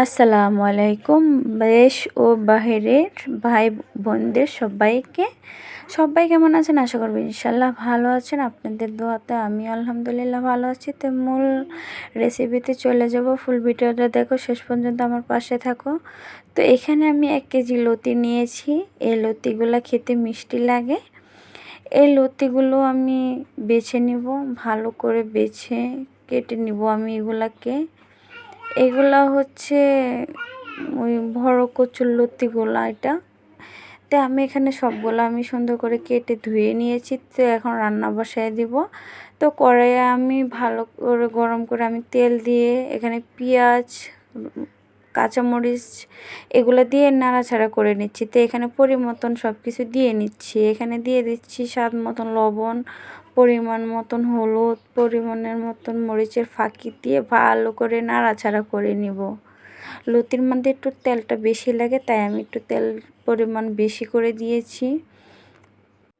আসসালামু আলাইকুম দেশ ও বাহিরের ভাই বোনদের সবাইকে। সবাই কেমন আছেন? আশা করব ইনশাল্লাহ ভালো আছেন। আপনাদের দোয়াতে আমি আলহামদুলিল্লাহ ভালো আছি। তো মূল রেসিপিতে চলে যাব। ফুল ভিডিওটা দেখো, শেষ পর্যন্ত আমার পাশে থাকো। তো এখানে আমি এক কেজি লতি নিয়েছি। এই লতিগুলো খেতে মিষ্টি লাগে। এই লতিগুলো আমি বেছে নিব, ভালো করে বেছে কেটে নিব আমি এগুলাকে। এগুলা হচ্ছে ওই বড় কচুর লতিগুলা এটা। তো আমি এখানে সবগুলো আমি সুন্দর করে কেটে ধুয়ে নিয়েছি। তো এখন রান্না বসায় দিব। তো কড়াইয়ে আমি ভালো করে গরম করে আমি তেল দিয়ে এখানে পেঁয়াজ কাঁচামরিচ এগুলো দিয়ে নাড়াচাড়া করে নিচ্ছি। তো এখানে পরিমতন সব কিছু দিয়ে নিচ্ছি। এখানে দিয়ে দিচ্ছি স্বাদ মতন লবণ, পরিমাণ মতন হলুদ, পরিমাণের মতন মরিচের ফাঁকি দিয়ে ভালো করে নাড়াচাড়া করে নিব। লতির মধ্যে একটু তেলটা বেশি লাগে, তাই আমি একটু তেল পরিমাণ বেশি করে দিয়েছি।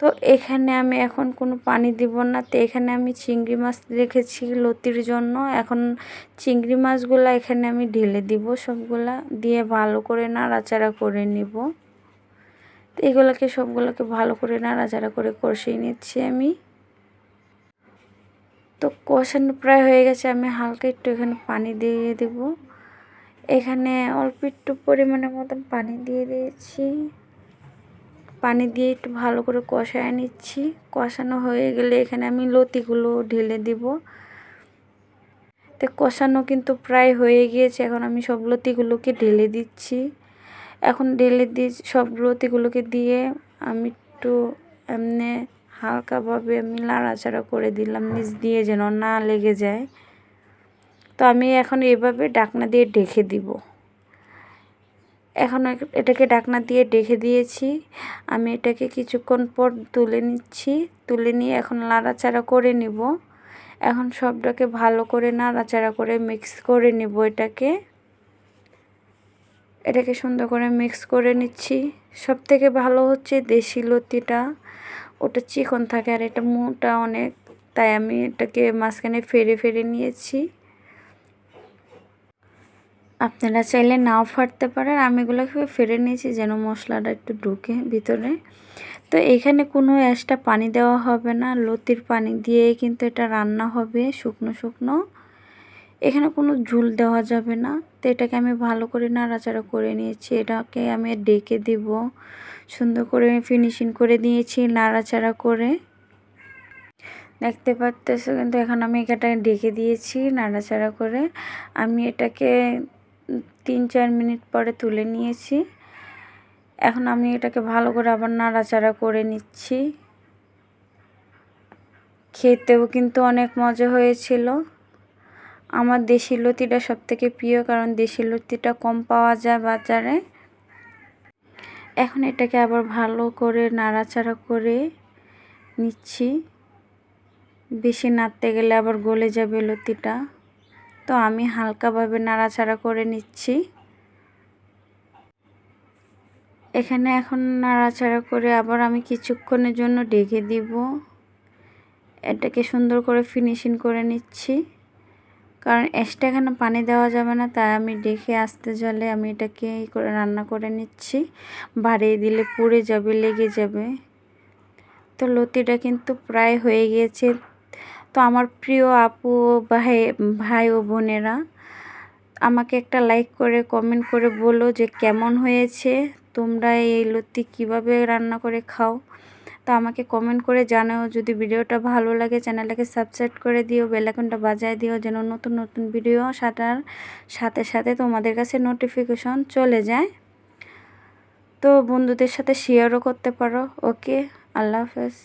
তো এখানে আমি এখন কোনো পানি দিব না। তো এখানে আমি চিংড়ি মাছ রেখেছি লতির জন্য। এখন চিংড়ি মাছগুলো এখানে আমি ঢেলে দিব সবগুলা। দিয়ে ভালো করে নাড়াচাড়া করে নিব। তো এগুলোকে সবগুলোকে ভালো করে নাড়াচাড়া করে কষিয়ে নিচ্ছি আমি। তো কষানো প্রায় হয়ে গেছে। আমি হালকা একটু এখানে পানি দিয়ে দেব। এখানে অল্প একটু পরিমাণের মতন পানি দিয়ে দিয়েছি। পানি দিয়ে একটু ভালো করে কষায় নিচ্ছি। কষানো হয়ে গেলে এখানে আমি লতিগুলো ঢেলে দিব। তো কষানো কিন্তু প্রায় হয়ে গিয়েছে, এখন আমি সব লতিগুলোকে ঢেলে দিচ্ছি। এখন ঢেলে দিয়ে সব লতিগুলোকে দিয়ে আমি একটু এমনি হালকাভাবে আমি নাড়াচাড়া করে দিলাম, নিচ দিয়ে যেন না লেগে যায়। তো আমি এখন এভাবে ডাকনা দিয়ে ডেকে দিব। এখন এটাকে ডাকনা দিয়ে ডেকে দিয়েছি। আমি এটাকে কিছুক্ষণ পর তুলে নিচ্ছি। তুলে নিয়ে এখন নাড়াচাড়া করে নিব। এখন সবটাকে ভালো করে নাড়াচাড়া করে মিক্স করে নিব এটাকে। এটাকে সুন্দর করে মিক্স করে নিচ্ছি। সব থেকে ভালো হচ্ছে দেশি লতিটা। ওটা চিকন থাকে আর এটা মোটা অনেক। তাই আমি এটাকে মাঝখানে ফেরে ফেরে নিয়েছি। আপনারা চাইলে নাও ফাটতে পারেন। আমি এগুলোকে ফেরে নিয়েছি যেন মশলাটা একটু ঢুকে ভিতরে। তো এখানে কোনো এক্সট্রা পানি দেওয়া হবে না। লতির পানি দিয়ে কিন্তু এটা রান্না হবে শুকনো শুকনো। এখানে কোনো ঝুল দেওয়া যাবে না। তো এটাকে আমি ভালো করে নাড়াচাড়া করে নিয়েছি। এটাকে আমি ডেকে দিব। সুন্দর করে ফিনিশিং করে দিয়েছি নাড়াচাড়া করে। দেখতে পাচ্তেছো, কিন্তু এখন আমি এটা ডেকে দিয়েছি নাড়াচাড়া করে। আমি এটাকে তিন চার মিনিট পরে তুলে নিয়েছি। এখন আমি এটাকে ভালো করে আবার নাড়াচাড়া করে নিচ্ছি। খেতেও কিন্তু অনেক মজা হয়েছিল। আমার দেশি লতিটা সবথেকে প্রিয় কারণ দেশি লতিটা কম পাওয়া যায় বাজারে। এখন এটাকে আবার ভালো করে নাড়াচাড়া করে নিচ্ছি। বেশি নাড়তে গেলে আবার গলে যাবে লতিটা। তো আমি হালকাভাবে নাড়াচাড়া করে নিচ্ছি। এখানে এখন নাড়াচাড়া করে আবার আমি কিছুক্ষণের জন্য ডেকে দিব। এটাকে সুন্দর করে ফিনিশিং করে নিচ্ছি। কারণ এক্সট্রা এখানে পানি দেওয়া যাবে না, তাই আমি ডেকে আসতে জলে আমি এটাকে করে রান্না করে নিচ্ছি। বাড়িয়ে দিলে পুড়ে যাবে, লেগে যাবে। তো লতিটা কিন্তু প্রায় হয়ে গিয়েছে। তো আমার প্রিয় আপু, ভাই ভাই ও বোনেরা, আমাকে একটা লাইক করে কমেন্ট করে বলো যে কেমন হয়েছে, তোমরা এই লতি কীভাবে রান্না করে খাও। তো আমাকে কমেন্ট করে জানাও, যদি ভিডিওটা ভালো লাগে চ্যানেলটাকে সাবস্ক্রাইব করে দিও বেলাকনটা বাজায় দিও, যেন নতুন নতুন ভিডিও সাটার সাথে সাথে তোমাদের কাছে নোটিফিকেশন চলে যায়। তো বন্ধুদের সাথে শেয়ারও করতে পারো ওকে আল্লাহ হাফেজ।